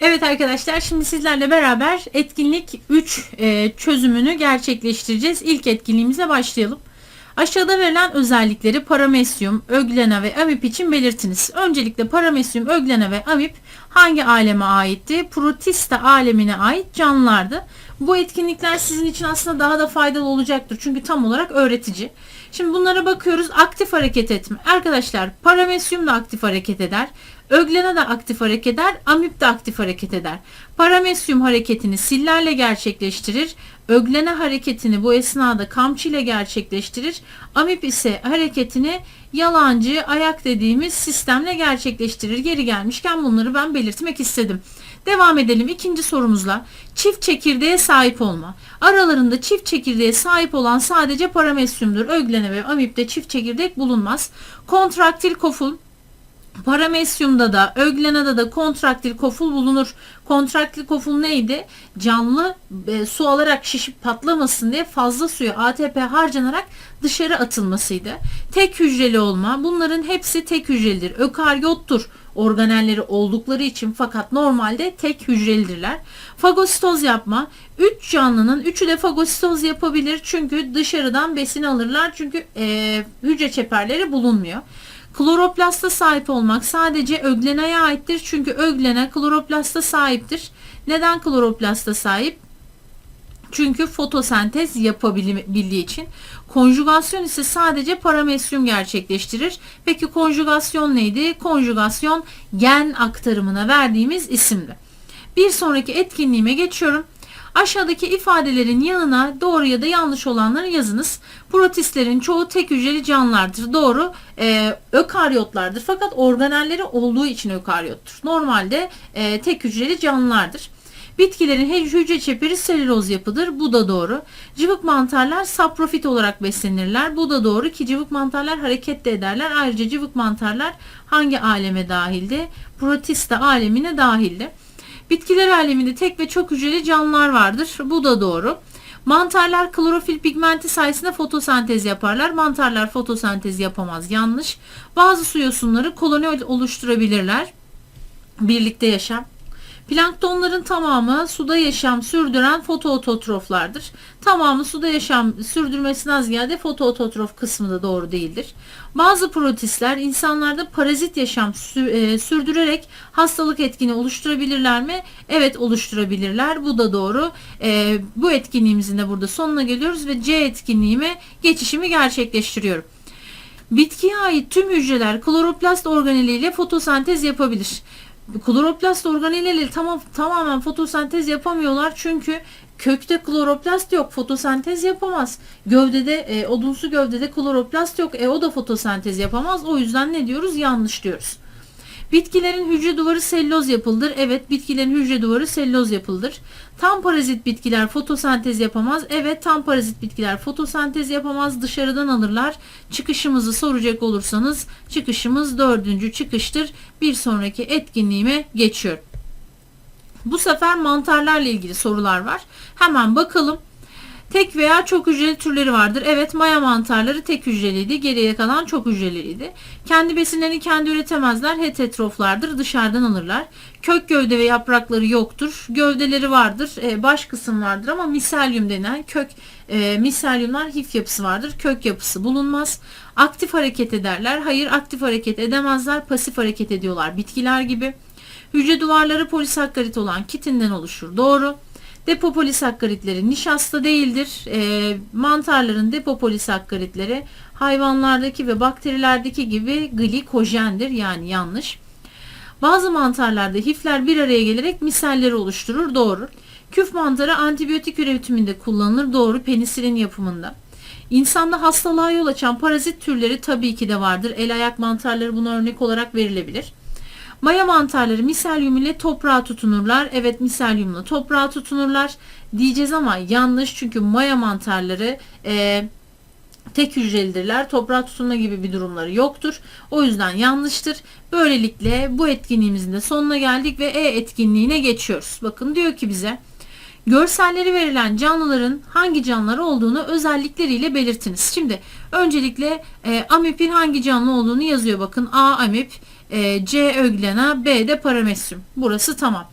Evet arkadaşlar şimdi sizlerle beraber etkinlik 3 e, çözümünü gerçekleştireceğiz. İlk etkinliğimize başlayalım. Aşağıda verilen özellikleri paramesyum, öglena ve amip için belirtiniz. Öncelikle paramesyum, öglena ve amip hangi aleme aitti? Protista alemine ait canlılardı. Bu etkinlikler sizin için aslında daha da faydalı olacaktır. Çünkü tam olarak öğretici. Şimdi bunlara bakıyoruz. Aktif hareket etme. Arkadaşlar paramesyum da aktif hareket eder. Öglena da aktif hareket eder. Amip de aktif hareket eder. Paramesyum hareketini sillerle gerçekleştirir. Öglena hareketini bu esnada kamçı ile gerçekleştirir. Amip ise hareketini yalancı ayak dediğimiz sistemle gerçekleştirir. Geri gelmişken bunları ben belirtmek istedim. Devam edelim ikinci sorumuzla. Çift çekirdeğe sahip olma. Aralarında çift çekirdeğe sahip olan sadece paramesyumdur. Öglene ve amipte çift çekirdek bulunmaz. Kontraktil koful Paramesyumda da, öglenada da kontraktil koful bulunur. Kontraktil koful neydi? Canlı e, su alarak şişip patlamasın diye fazla suyu ATP harcanarak dışarı atılmasıydı. Tek hücreli olma. Bunların hepsi tek hücrelidir. Ökaryottur organelleri oldukları için fakat normalde tek hücrelidirler. Fagositoz yapma. 3 canlının 3'ü de fagositoz yapabilir çünkü dışarıdan besin alırlar çünkü e, hücre çeperleri bulunmuyor. Kloroplasta sahip olmak sadece öglenaya aittir. Çünkü öglena kloroplasta sahiptir. Neden kloroplasta sahip? Çünkü fotosentez yapabildiği için. Konjugasyon ise sadece paramesyum gerçekleştirir. Peki konjugasyon neydi? Konjugasyon gen aktarımına verdiğimiz isimdi. Bir sonraki etkinliğime geçiyorum. Aşağıdaki ifadelerin yanına doğru ya da yanlış olanları yazınız. Protistlerin çoğu tek hücreli canlılardır. Doğru. E, ökaryotlardır. Fakat organelleri olduğu için ökaryottur. Normalde e, tek hücreli canlılardır. Bitkilerin hücre çeperi selüloz yapıdır. Bu da doğru. Cıvık mantarlar saprofit olarak beslenirler. Bu da doğru ki cıvık mantarlar hareket de ederler. Ayrıca cıvık mantarlar hangi aleme dahildi? Protista alemine dahildi. Bitkiler aleminde tek ve çok hücreli canlılar vardır. Bu da doğru. Mantarlar klorofil pigmenti sayesinde fotosentez yaparlar. Mantarlar fotosentez yapamaz. Yanlış. Bazı su yosunları koloni oluşturabilirler. Birlikte yaşam. Planktonların tamamı suda yaşam sürdüren fotoototroflardır. Tamamı suda yaşam sürdürmesinden ziyade fotoototrof kısmı da doğru değildir. Bazı protistler insanlarda parazit yaşam e, sürdürerek hastalık etkini oluşturabilirler mi? Evet oluşturabilirler. Bu da doğru. E, bu etkinliğimizin de burada sonuna geliyoruz ve C etkinliğime geçişimi gerçekleştiriyorum. Bitkiye ait tüm hücreler kloroplast organeliyle fotosentez yapabilir kloroplast organelleri tamam, tamamen fotosentez yapamıyorlar çünkü kökte kloroplast yok fotosentez yapamaz. Gövdede e, odunsu gövdede kloroplast yok e o da fotosentez yapamaz. O yüzden ne diyoruz? Yanlış diyoruz. Bitkilerin hücre duvarı selloz yapıldır. Evet bitkilerin hücre duvarı selloz yapıldır. Tam parazit bitkiler fotosentez yapamaz. Evet tam parazit bitkiler fotosentez yapamaz. Dışarıdan alırlar. Çıkışımızı soracak olursanız çıkışımız dördüncü çıkıştır. Bir sonraki etkinliğime geçiyorum. Bu sefer mantarlarla ilgili sorular var. Hemen bakalım. Tek veya çok hücreli türleri vardır. Evet maya mantarları tek hücreliydi. Geriye kalan çok hücreliydi. Kendi besinlerini kendi üretemezler. Hetetroflardır. Dışarıdan alırlar. Kök gövde ve yaprakları yoktur. Gövdeleri vardır. E, baş kısım vardır ama miselyum denen kök e, miselyumlar hif yapısı vardır. Kök yapısı bulunmaz. Aktif hareket ederler. Hayır aktif hareket edemezler. Pasif hareket ediyorlar. Bitkiler gibi. Hücre duvarları polisakkarit olan kitinden oluşur. Doğru. Depopolisakkaritleri nişasta değildir. E, mantarların depopolisakkaritleri hayvanlardaki ve bakterilerdeki gibi glikojendir. Yani yanlış. Bazı mantarlarda hifler bir araya gelerek miselleri oluşturur. Doğru. Küf mantarı antibiyotik üretiminde kullanılır. Doğru. Penisilin yapımında. İnsanda hastalığa yol açan parazit türleri tabii ki de vardır. El ayak mantarları buna örnek olarak verilebilir. Maya mantarları miselyum ile toprağa tutunurlar. Evet miselyumla toprağa tutunurlar diyeceğiz ama yanlış çünkü maya mantarları e, tek hücrelidirler. Toprağa tutunma gibi bir durumları yoktur. O yüzden yanlıştır. Böylelikle bu etkinliğimizin de sonuna geldik ve E etkinliğine geçiyoruz. Bakın diyor ki bize Görselleri verilen canlıların hangi canlılar olduğunu özellikleriyle belirtiniz. Şimdi öncelikle e, amipin hangi canlı olduğunu yazıyor bakın. A amip, e, C öglena, B de paramesyum. Burası tamam.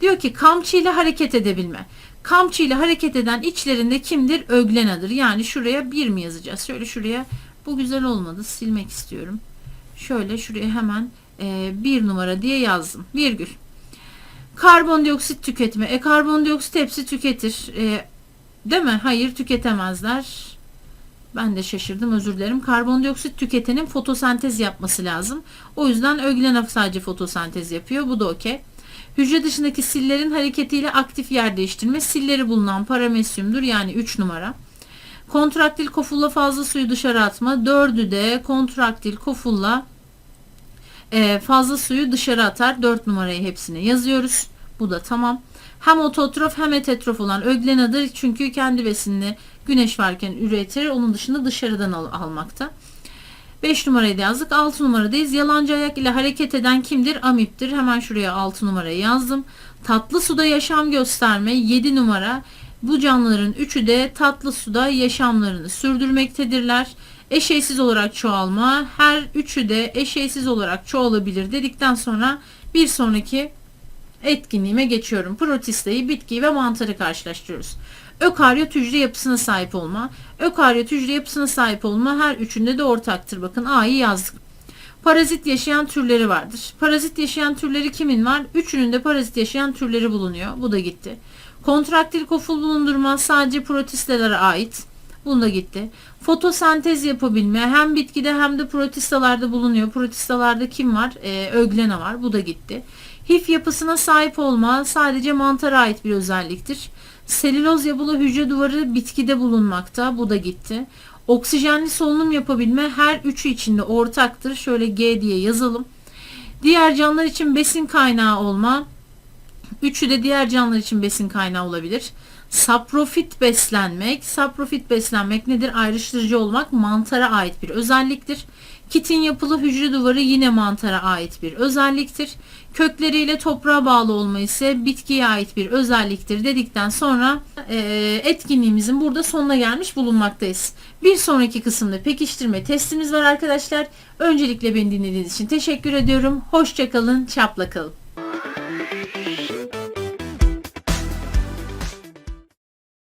Diyor ki kamçı ile hareket edebilme. Kamçı ile hareket eden içlerinde kimdir? Öglenadır. Yani şuraya bir mi yazacağız? Şöyle şuraya bu güzel olmadı. Silmek istiyorum. Şöyle şuraya hemen e, bir numara diye yazdım. Virgül. Karbondioksit tüketme. E karbondioksit hepsi tüketir. E, değil mi? Hayır tüketemezler. Ben de şaşırdım özür dilerim. Karbondioksit tüketenin fotosentez yapması lazım. O yüzden öglena sadece fotosentez yapıyor. Bu da okey. Hücre dışındaki sillerin hareketiyle aktif yer değiştirme. Silleri bulunan paramesyumdur yani 3 numara. Kontraktil kofulla fazla suyu dışarı atma. Dördü de kontraktil kofulla e, fazla suyu dışarı atar. 4 numarayı hepsine yazıyoruz. Bu da tamam. Hem ototrof hem heterotrof olan öglenadır. Çünkü kendi besinini güneş varken üretir. Onun dışında dışarıdan al- almakta. 5 numarayı da yazdık. 6 numaradayız. Yalancı ayak ile hareket eden kimdir? Amiptir. Hemen şuraya 6 numarayı yazdım. Tatlı suda yaşam gösterme 7 numara. Bu canlıların üçü de tatlı suda yaşamlarını sürdürmektedirler. Eşeysiz olarak çoğalma. Her üçü de eşeysiz olarak çoğalabilir dedikten sonra bir sonraki etkinliğime geçiyorum. Protistayı, bitkiyi ve mantarı karşılaştırıyoruz. Ökaryot hücre yapısına sahip olma. Ökaryot hücre yapısına sahip olma her üçünde de ortaktır. Bakın A'yı yazdık. Parazit yaşayan türleri vardır. Parazit yaşayan türleri kimin var? Üçünün de parazit yaşayan türleri bulunuyor. Bu da gitti. Kontraktil koful bulundurma sadece protistelere ait. Bunu da gitti. Fotosentez yapabilme hem bitkide hem de protistalarda bulunuyor. Protistalarda kim var? Ee, öglena var. Bu da gitti. Hif yapısına sahip olma sadece mantara ait bir özelliktir. Selüloz yapılı hücre duvarı bitkide bulunmakta. Bu da gitti. Oksijenli solunum yapabilme her üçü içinde ortaktır. Şöyle G diye yazalım. Diğer canlılar için besin kaynağı olma. Üçü de diğer canlılar için besin kaynağı olabilir. Saprofit beslenmek. Saprofit beslenmek nedir? Ayrıştırıcı olmak mantara ait bir özelliktir. Kitin yapılı hücre duvarı yine mantara ait bir özelliktir. Kökleriyle toprağa bağlı olma ise bitkiye ait bir özelliktir dedikten sonra e, etkinliğimizin burada sonuna gelmiş bulunmaktayız. Bir sonraki kısımda pekiştirme testimiz var arkadaşlar. Öncelikle beni dinlediğiniz için teşekkür ediyorum. Hoşçakalın, çapla kalın.